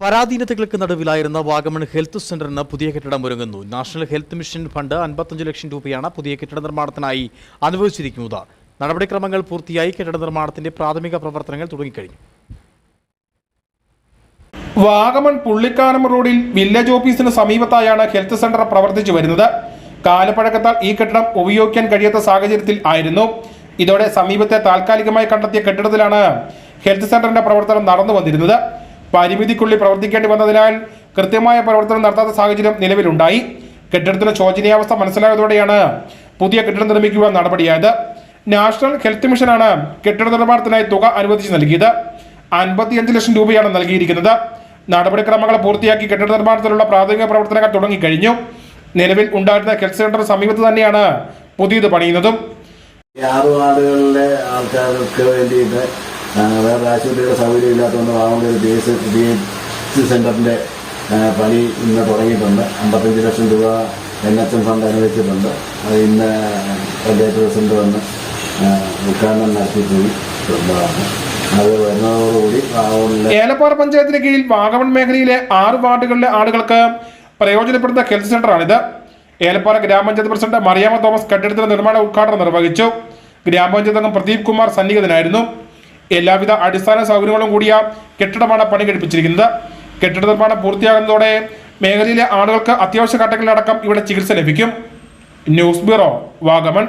പരാധീനതകൾക്ക് നടുവിലായിരുന്ന Vagamon health സെന്ററിന് പുതിയ കെട്ടിടം ഒരുങ്ങുന്നു. നാഷണൽ ഹെൽത്ത് മിഷൻ ഫണ്ട് അൻപത്തഞ്ച് ലക്ഷം രൂപയാണ് പുതിയ കെട്ടിട നിർമ്മാണത്തിനായി അനുവദിച്ചിരിക്കുന്നത്. നടപടിക്രമങ്ങൾ പൂർത്തിയായി കെട്ടിട നിർമ്മാണത്തിന്റെ പ്രാഥമിക പ്രവർത്തനങ്ങൾ തുടങ്ങിക്കഴിഞ്ഞു. വാഗമൺ പുള്ളിക്കാനം റോഡിൽ വില്ലേജ് ഓഫീസിന് സമീപത്തായാണ് ഹെൽത്ത് സെന്റർ പ്രവർത്തിച്ചു വരുന്നത്. കാലപ്പഴക്കത്താൽ ഈ കെട്ടിടം ഉപയോഗിക്കാൻ കഴിയാത്ത സാഹചര്യത്തിൽ ആയിരുന്നു. ഇതോടെ സമീപത്തെ താൽക്കാലികമായി കണ്ടെത്തിയ കെട്ടിടത്തിലാണ് ഹെൽത്ത് സെന്ററിന്റെ പ്രവർത്തനം നടന്നു വന്നിരുന്നത് പരിമിതിക്കുള്ളിൽ പ്രവർത്തിക്കേണ്ടി വന്നതിനാൽ കൃത്യമായ പ്രവർത്തനം നടത്താത്ത സാഹചര്യം നിലവിലുണ്ടായി. കെട്ടിടത്തിന്റെ ശോചനീയാവസ്ഥ മനസ്സിലായതോടെയാണ് പുതിയ കെട്ടിടം നിർമ്മിക്കുക നടപടിയായത്. നാഷണൽ ഹെൽത്ത് മിഷനാണ് കെട്ടിട നിർമ്മാണത്തിനായി തുക അനുവദിച്ച് നൽകിയത്. അൻപത്തിയഞ്ച് ലക്ഷം രൂപയാണ് നൽകിയിരിക്കുന്നത്. നടപടിക്രമങ്ങൾ പൂർത്തിയാക്കി കെട്ടിട നിർമ്മാണത്തിലുള്ള പ്രാഥമിക പ്രവർത്തനങ്ങൾ തുടങ്ങിക്കഴിഞ്ഞു. നിലവിൽ ഉണ്ടായിരുന്ന ഹെൽത്ത് സെന്റർ സമീപത്ത് തന്നെയാണ് പുതിയത് പണിയുന്നതും. ആറ് വാർഡുകളിലെ ആൾക്കാർക്ക് വേണ്ടിയിട്ട് വേറെ ആശുപത്രിയുടെ സൗകര്യം ഇല്ലാത്തതുകൊണ്ട് ഒരു ബി എസ് ബി എച്ച് സെന്ററിന്റെ പണി ഇന്ന് തുടങ്ങിയിട്ടുണ്ട്. അമ്പത്തഞ്ച് ലക്ഷം രൂപ എൻ എച്ച് എം ഫണ്ട് അനുവദിച്ചിട്ടുണ്ട്. അത് ഇന്ന് പഞ്ചായത്ത് പ്രസിഡന്റ് വന്ന് ഉദ്ഘാടനം നടത്തി അത് വരുന്നതോടുകൂടി ഏലപ്പാറ പഞ്ചായത്തിന് കീഴിൽ വാഗമൺ മേഖലയിലെ ആറ് വാർഡുകളിലെ ആളുകൾക്ക് പ്രയോജനപ്പെടുന്ന ഹെൽത്ത് സെന്ററാണിത്. ഏലപ്പാറ ഗ്രാമപഞ്ചായത്ത് പ്രസിഡന്റ് മറിയാമ്മ തോമസ് കെട്ടിടത്തിന്റെ നിർമ്മാണ ഉദ്ഘാടനം നിർവഹിച്ചു. ഗ്രാമപഞ്ചായത്ത് അംഗം പ്രദീപ് കുമാർ സന്നിഹിതനായിരുന്നു. എല്ലാവിധ അടിസ്ഥാന സൗകര്യങ്ങളും കൂടിയ കെട്ടിടമാണ് പണി കഴിപ്പിച്ചിരിക്കുന്നത് കെട്ടിട നിർമ്മാണം പൂർത്തിയാകുന്നതോടെ മേഖലയിലെ ആളുകൾക്ക് അത്യാവശ്യ ഘട്ടങ്ങളിലടക്കം ഇവിടെ ചികിത്സ ലഭിക്കും. News bureau Vagamon.